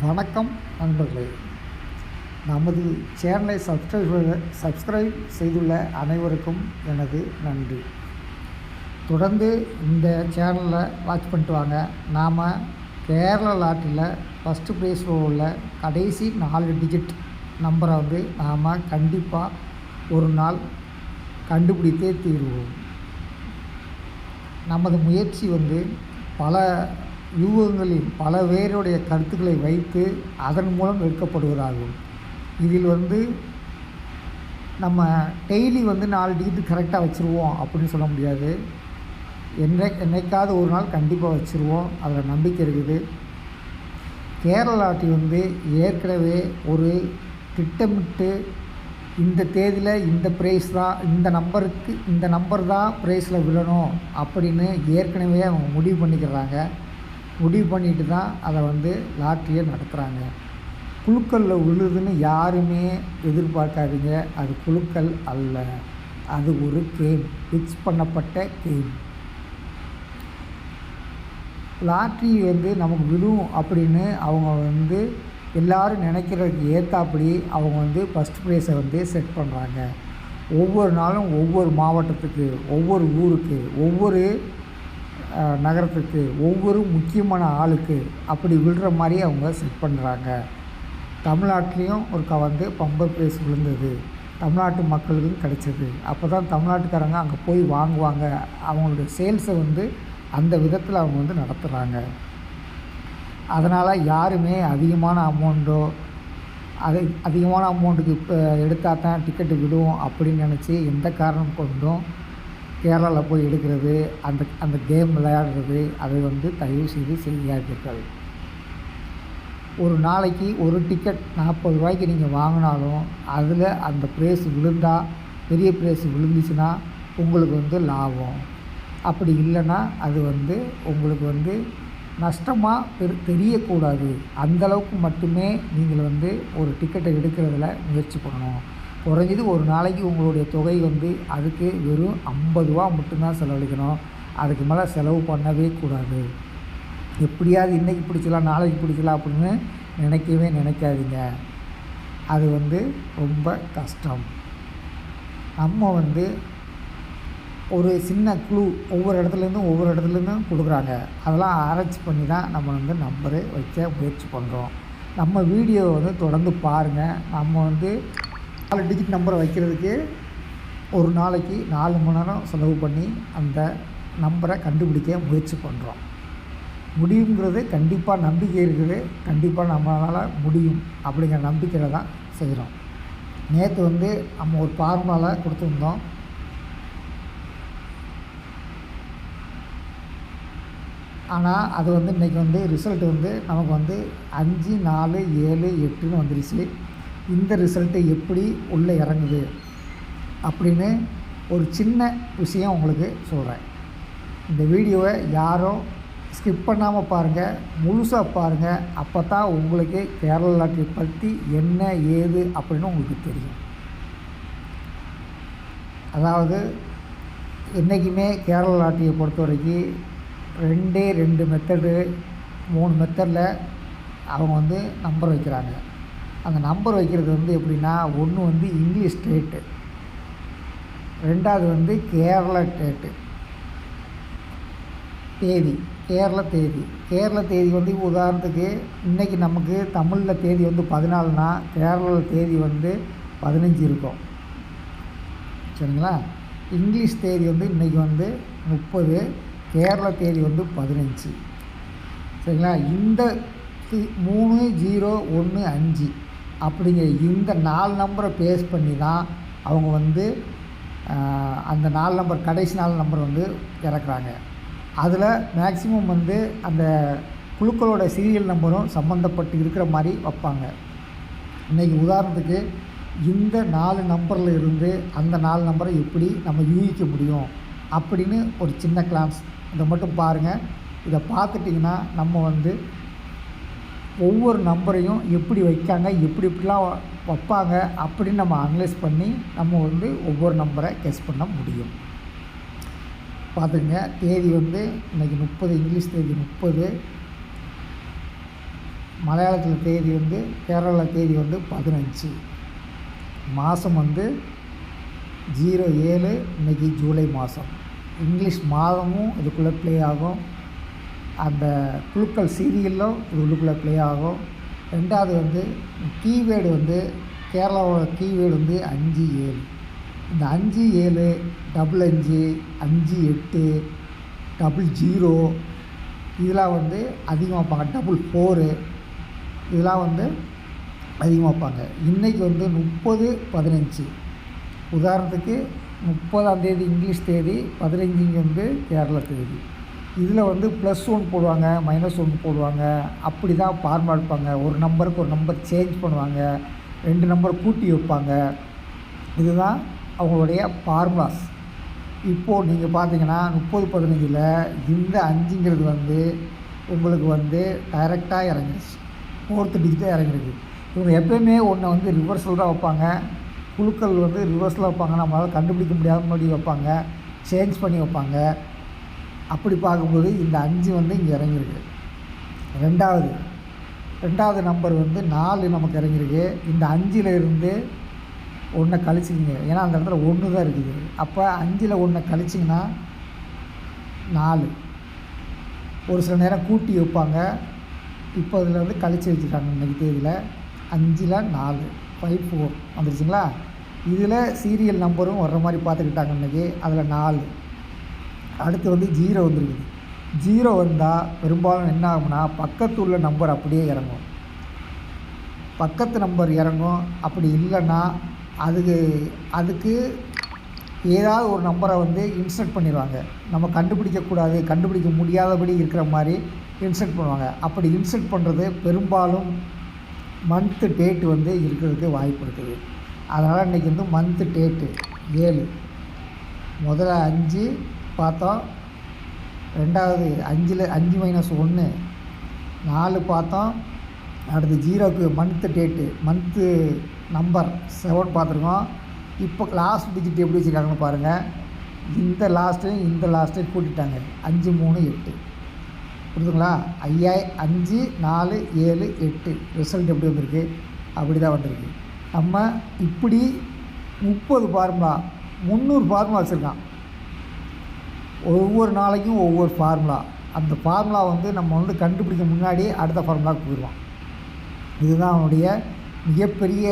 வணக்கம் நண்பர்களே. நமது சேனலை சப்ஸ்கிரைப் சப்ஸ்கிரைப் செய்துள்ள அனைவருக்கும் எனது நன்றி. தொடர்ந்து இந்த சேனலில் வாட்ச் பண்ணிட்டு வாங்க. நாம் கேரளா லாட்டில் ஃபஸ்ட்டு ப்ரைஸில் உள்ள கடைசி நாலு டிஜிட் நம்பரை வந்து நாம் கண்டிப்பாக ஒரு நாள் கண்டுபிடித்தே தீருவோம். நமது முயற்சி வந்து பல யூகங்களில் பல பேருடைய கருத்துக்களை வைத்து அதன் மூலம் எடுக்கப்படுவதாகும் இதில் வந்து நம்ம டெய்லி வந்து நாலு டிகிரி கரெக்டாக வச்சுருவோம் அப்படின்னு சொல்ல முடியாது. என்னை என்னைக்காவது ஒரு நாள் கண்டிப்பாக வச்சுருவோம். அதில் நம்பிக்கை இருக்குது. கேரளாட்டி வந்து ஏற்கனவே ஒரு திட்டமிட்டு இந்த தேதியில் இந்த ப்ரைஸ் தான் இந்த நம்பருக்கு இந்த நம்பர் தான் ப்ரைஸில் விழணும் அப்படின்னு ஏற்கனவே அவங்க முடிவு பண்ணிக்கிறாங்க. முடிவு பண்ணிட்டு தான் அதை வந்து லாட்ரியை நடத்துகிறாங்க குழுக்களில் விழுதுன்னு யாருமே எதிர்பார்க்காதீங்க. அது குழுக்கள் அல்ல. அது ஒரு கேம். ஃபிக்ஸ் பண்ணப்பட்ட கேம். லாட்ரி வந்து நமக்கு விழும் அப்படின்னு அவங்க வந்து எல்லாரும் நினைக்கிறதுக்கு ஏற்றாப்படி அவங்க வந்து ஃபஸ்ட் ப்ரைஸை வந்து செட் பண்ணுறாங்க ஒவ்வொரு நாளும் ஒவ்வொரு மாவட்டத்துக்கு ஒவ்வொரு ஊருக்கு ஒவ்வொரு நகரத்துக்கு ஒவ்வொரு முக்கியமான ஆளுக்கு அப்படி விழுற மாதிரி அவங்க செட் பண்ணுறாங்க தமிழ்நாட்டிலையும் ஒருக்கா வந்து பம்பர் ப்ரைஸ் விழுந்தது. தமிழ்நாட்டு மக்களுக்கும் கிடைச்சது. அப்போ தான் தமிழ்நாட்டுக்காரங்க அங்கே போய் வாங்குவாங்க. அவங்களுடைய சேல்ஸை வந்து அந்த விதத்தில் அவங்க வந்து நடத்துகிறாங்க அதனால் யாருமே அதிகமான அமௌண்ட்டோ அது அதிகமான அமௌண்ட்டுக்கு இப்போ எடுத்தால் தான் டிக்கெட்டு விடுவோம் அப்படின்னு நினச்சி எந்த காரணம் கொண்டும் கேரளாவில் போய் எடுக்கிறது அந்த அந்த கேம் விளையாடுறது அதை வந்து தயவு செய்து செய்யாதீர்கள். ஒரு நாளைக்கு ஒரு டிக்கெட் நாற்பது ரூபாய்க்கு நீங்கள் வாங்கினாலும் அதில் அந்த ப்ரைஸ் விழுந்தால் பெரிய ப்ரைஸ் விழுந்துச்சுன்னா உங்களுக்கு வந்து லாபம். அப்படி இல்லைன்னா அது வந்து உங்களுக்கு வந்து நஷ்டமாக தெரி தெரியக்கூடாது. அந்தளவுக்கு மட்டுமே நீங்கள் வந்து ஒரு டிக்கெட்டை எடுக்கிறதுல முயற்சி பண்ணணும். குறைஞ்சது ஒரு நாளைக்கு உங்களுடைய தொகை வந்து அதுக்கு வெறும் ஐம்பது ரூபா மட்டும்தான் செலவழிக்கணும். அதுக்கு மேலே செலவு பண்ணவே கூடாது. எப்படியாவது இன்றைக்கி பிடிச்சலாம் நாளைக்கு பிடிச்சலாம் அப்படின்னு நினைக்கவே நினைக்காதீங்க. அது வந்து ரொம்ப கஷ்டம். நம்ம வந்து ஒரு சின்ன குழு ஒவ்வொரு இடத்துலேருந்தும் ஒவ்வொரு இடத்துலேருந்தும் கொடுக்குறாங்க. அதெல்லாம் ஆராய்ச்சி பண்ணி தான் நம்ம வந்து நம்பரு வைக்க முயற்சி பண்ணுறோம் நம்ம வீடியோவை வந்து தொடர்ந்து பாருங்கள் நம்ம வந்து நாலு டிஜிட் நம்பரை வைக்கிறதுக்கு ஒரு நாளைக்கு நாலு மணி நேரம் செலவு பண்ணி அந்த நம்பரை கண்டுபிடிக்க முயற்சி பண்ணுறோம் முடியுங்கிறது கண்டிப்பாக நம்பிக்கை இருக்குது. கண்டிப்பாக நம்மளால் முடியும் அப்படிங்கிற நம்பிக்கையில் தான் செய்கிறோம் நேற்று வந்து நம்ம ஒரு ஃபார்முலாவில் கொடுத்துருந்தோம். ஆனால் அது வந்து இன்றைக்கி வந்து ரிசல்ட் வந்து நமக்கு வந்து அஞ்சு நாலு ஏழு எட்டுன்னு வந்துருச்சு. இந்த ரிசல்ட்டு எப்படி உள்ளே இறங்குது அப்படின்னு ஒரு சின்ன விஷயம் உங்களுக்கு சொல்கிறேன். இந்த வீடியோவை யாரும் ஸ்கிப் பண்ணாமல் பாருங்கள் முழுசாக பாருங்கள் அப்போ தான் உங்களுக்கு கேரளா லாட்டரி பற்றி என்ன ஏது அப்படின்னு உங்களுக்கு தெரியும். அதாவது என்றைக்குமே கேரளா லாட்டரியை பொறுத்த வரைக்கும் ரெண்டே ரெண்டு மெத்தடு மூணு மெத்தடில் அவங்க வந்து நம்பர் வைக்கிறாங்க. அந்த நம்பர் வைக்கிறது வந்து எப்படின்னா ஒன்று வந்து இங்கிலீஷ் ஸ்டேட்டு ரெண்டாவது வந்து கேரளா ஸ்டேட்டு. தேதி கேரள தேதி. கேரள தேதி வந்து உதாரணத்துக்கு இன்றைக்கி நமக்கு தமிழில் தேதி வந்து பதினாலுனா கேரளாவில் தேதி வந்து பதினஞ்சு இருக்கும். சரிங்களா? இங்கிலீஷ் தேதி வந்து இன்றைக்கி வந்து முப்பது கேரள தேதி வந்து பதினஞ்சு. சரிங்களா? இந்த மூணு ஜீரோ ஒன்று அஞ்சு. அப்படிங்கிற இந்த நாலு நம்பரை பேஸ் பண்ணி தான் அவங்க வந்து அந்த நாலு நம்பர் கடைசி நாலு நம்பர் வந்து இறக்குறாங்க. அதில் மேக்ஸிமம் வந்து அந்த குழுக்களோட சீரியல் நம்பரும் சம்மந்தப்பட்டு இருக்கிற மாதிரி வைப்பாங்க. இன்றைக்கி உதாரணத்துக்கு இந்த நாலு நம்பரில் இருந்து அந்த நாலு நம்பரை எப்படி நம்ம யூகிக்க முடியும் அப்படின்னு ஒரு சின்ன கிளான்ஸ் இதை மட்டும் பாருங்கள் இதை பார்த்துட்டிங்கன்னா நம்ம வந்து ஒவ்வொரு நம்பரையும் எப்படி வைக்காங்க எப்படி இப்படிலாம் வைப்பாங்க அப்படின்னு நம்ம அனலைஸ் பண்ணி நம்ம வந்து ஒவ்வொரு நம்பரை கெஸ் பண்ண முடியும். பார்த்துங்க தேதி வந்து இன்றைக்கி முப்பது இங்கிலீஷ் தேதி முப்பது. மலையாளத்தில் தேதி வந்து கேரளா தேதி வந்து பதினஞ்சு. மாதம் வந்து ஜீரோ ஏழு இன்றைக்கி ஜூலை மாதம் இங்கிலீஷ் மாதமும் இதுக்குள்ளே ப்ளே ஆகும். அந்த குழுக்கள் சீரியலும் இது உள்ளுக்குள்ளே ப்ளே ஆகும். ரெண்டாவது வந்து கீவேர்டு வந்து கேரளாவோட கீவேர்டு வந்து அஞ்சு ஏழு. இந்த அஞ்சு ஏழு டபுள் அஞ்சு அஞ்சு எட்டு டபுள் ஜீரோ இதெல்லாம் வந்து அதிகமாக வைப்பாங்க டபுள் ஃபோரு இதெல்லாம் வந்து அதிகமாக வைப்பாங்க இன்றைக்கி வந்து முப்பது பதினஞ்சு. உதாரணத்துக்கு முப்பதாம் தேதி இங்கிலீஷ் தேதி பதினஞ்சுங்க வந்து கேரள தேதி. இதில் வந்து ப்ளஸ் ஒன் போடுவாங்க மைனஸ் ஒன் போடுவாங்க. அப்படி தான் ஃபார்முலா இருப்பாங்க ஒரு நம்பருக்கு ஒரு நம்பர் சேஞ்ச் பண்ணுவாங்க. ரெண்டு நம்பர் கூட்டி வைப்பாங்க. இதுதான் அவங்களுடைய ஃபார்முலாஸ் இப்போது நீங்கள் பார்த்தீங்கன்னா முப்பது பதினஞ்சில் இந்த அஞ்சுங்கிறது வந்து உங்களுக்கு வந்து டைரெக்டாக இறங்கிடுச்சு ஃபோர்த்து டிஜிட்டாக இறங்கிருக்கு. இவங்க எப்போயுமே ஒன்றை வந்து ரிவர்ஸில் தான் வைப்பாங்க. குழுக்கள் வந்து ரிவர்ஸில் வைப்பாங்க. நம்மளால் கண்டுபிடிக்க முடியாத முன்னாடி வைப்பாங்க. சேஞ்ச் பண்ணி வைப்பாங்க. அப்படி பார்க்கும்போது இந்த அஞ்சு வந்து இங்கே இறங்கியிருக்கு. ரெண்டாவது ரெண்டாவது நம்பர் வந்து நாலு நமக்கு இறங்கியிருக்கு. இந்த அஞ்சில் இருந்து ஒன்றை கழிச்சிக்கிங்க. ஏன்னா அந்த இடத்துல ஒன்று தான் இருக்குது. அப்போ அஞ்சில் ஒன்றை கழிச்சிங்கன்னா நாலு. ஒரு சில நேரம் கூட்டி வைப்பாங்க. இப்போ இதில் வந்து கழிச்சு வச்சுருக்காங்க இன்றைக்கி தேதியில். அஞ்சில் நாலு. ஃபைவ் ஃபோர் வந்துருச்சுங்களா? இதில் சீரியல் நம்பரும் வர்ற மாதிரி பார்த்துக்கிட்டாங்க இன்றைக்கி அதில் நாலு. அடுத்து வந்து ஜீரோ வந்துருக்குது. ஜீரோ வந்தால் பெரும்பாலும் என்ன ஆகும்னா பக்கத்து உள்ள நம்பர் அப்படியே இறங்கும். பக்கத்து நம்பர் இறங்கும். அப்படி இல்லைன்னா அதுக்கு அதுக்கு ஏதாவது ஒரு நம்பரை வந்து இன்சர்ட் பண்ணிடுவாங்க. நம்ம கண்டுபிடிக்கக்கூடாது கண்டுபிடிக்க முடியாதபடி இருக்கிற மாதிரி இன்சர்ட் பண்ணுவாங்க. அப்படி இன்சர்ட் பண்ணுறது பெரும்பாலும் மந்த்து டேட்டு வந்து இருக்கிறதுக்கு வாய்ப்பு இருக்குது. அதனால் இன்றைக்கி வந்து மந்த்து டேட்டு ஏழு. முதல்ல அஞ்சு பார்த்தோம். ரெண்டாவது அஞ்சில் அஞ்சு மைனஸ் ஒன்று நாலு பார்த்தோம். அடுத்து ஜீரோக்கு month date month number seven பார்த்துருக்கோம். இப்போ லாஸ்ட் டிஜிட் எப்படி வச்சுருக்காங்கன்னு பாருங்கள் இந்த லாஸ்ட்டையும் இந்த லாஸ்ட்டையும் கூட்டிட்டாங்க. அஞ்சு மூணு எட்டு. புரியுதுங்களா? ஐயாய் அஞ்சு நாலு ஏழு எட்டு. ரிசல்ட் எப்படி வந்திருக்கு? அப்படி தான் வந்திருக்கு. நம்ம இப்படி முப்பது ஃபார்முலா முந்நூறு ஃபார்முலா வச்சுருக்கான். ஒவ்வொரு நாளைக்கும் ஒவ்வொரு ஃபார்முலா அந்த ஃபார்முலா வந்து நம்ம வந்து கண்டுபிடிக்க முன்னாடி அடுத்த ஃபார்முலாவுக்கு போயிடுவோம். இதுதான் அவனுடைய மிகப்பெரிய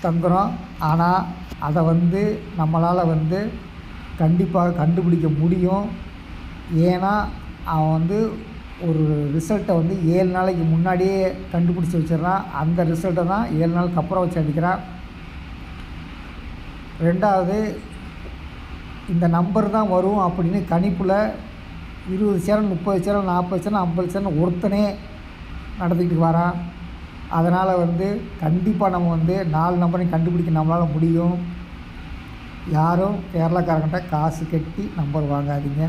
தந்திரம். ஆனால் அதை வந்து நம்மளால் வந்து கண்டிப்பாக கண்டுபிடிக்க முடியும். ஏன்னா அவன் வந்து ஒரு ரிசல்ட்டை வந்து ஏழு நாளைக்கு முன்னாடியே கண்டுபிடிச்சி வச்சிடுறான். அந்த ரிசல்ட்டை தான் ஏழு நாளுக்கு அப்புறம் வச்சு அடிக்கிறான். ரெண்டாவது இந்த நம்பர் தான் வரும் அப்படின்னு கணிப்பில் இருபது சேரல் முப்பது சேரல் நாற்பது சேரல் ஐம்பது சேரல் ஒருத்தனே நடத்திக்கிட்டு வரான் அதனால் வந்து கண்டிப்பாக நம்ம வந்து நாலு நம்பரையும் கண்டுபிடிக்க நம்மளால் முடியும். யாரும் கேரளாக்காரங்கிட்ட காசு கட்டி நம்பர் வாங்காதீங்க.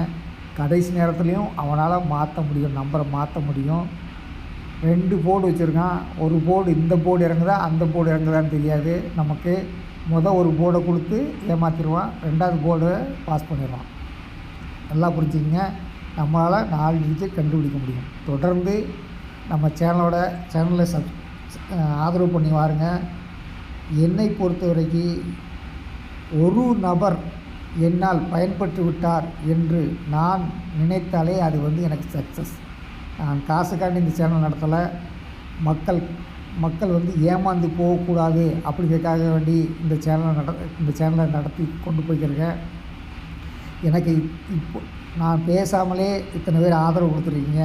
கடைசி நேரத்துலையும் அவனால் மாற்ற முடியும் நம்பரை மாற்ற முடியும். ரெண்டு போர்டு வச்சுருக்கான். ஒரு போர்டு இந்த போர்டு இறங்குதா அந்த போர்டு இறங்குதான்னு தெரியாது. நமக்கு மொதல் ஒரு போர்டை கொடுத்து ஏமாற்றிடுவான் ரெண்டாவது போர்டை பாஸ் பண்ணிடுவான். நல்லா புரிஞ்சுக்கிங்க. நம்மளால் நாலு டிஜிட் கண்டுபிடிக்க முடியும். தொடர்ந்து நம்ம சேனலோட சேனலை சப் ஆதரவு பண்ணி வாருங்க. என்னை பொறுத்த வரைக்கும் ஒரு நபர் என்னால் பயன்பட்டு விட்டார் என்று நான் நினைத்தாலே அது வந்து எனக்கு சக்ஸஸ் நான் காசுக்காண்டி இந்த சேனல் நடத்தலை. மக்கள் மக்கள் வந்து ஏமாந்து போகக்கூடாது அப்படிங்கிறதுக்காக வேண்டி இந்த சேனலை நட இந்த சேனலை நடத்தி கொண்டு போய்க்கிறேன் எனக்கு இப்போ நான் பேசாமலே இத்தனை பேர் ஆதரவு கொடுத்துருக்கீங்க.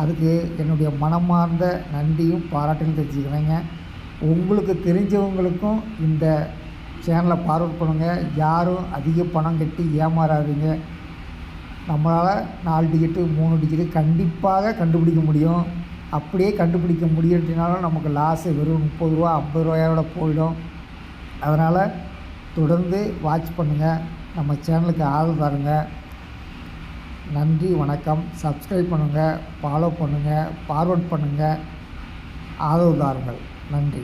அதுக்கு என்னுடைய மனமார்ந்த நன்றியும் பாராட்டையும் தெரிஞ்சுக்கிறேங்க. உங்களுக்கு தெரிஞ்சவங்களுக்கும் இந்த சேனலை பார்வை பண்ணுங்கள் யாரும் அதிக பணம் கட்டி ஏமாறாதீங்க. நம்மளால் நாலு டிக்கெட்டு மூணு டிக்கெட்டு கண்டிப்பாக கண்டுபிடிக்க முடியும். அப்படியே கண்டுபிடிக்க முடியலனாலும் நமக்கு லாஸு வெறும் முப்பது ரூபா ஐம்பது ரூபாயோட போயிடும். அதனால் தொடர்ந்து வாட்ச் பண்ணுங்கள் நம்ம சேனலுக்கு ஆதரவு தருங்க. நன்றி வணக்கம். சப்ஸ்கிரைப் பண்ணுங்கள் ஃபாலோ பண்ணுங்கள் ஃபார்வர்ட் பண்ணுங்கள் ஆதரவு தாருங்கள். நன்றி.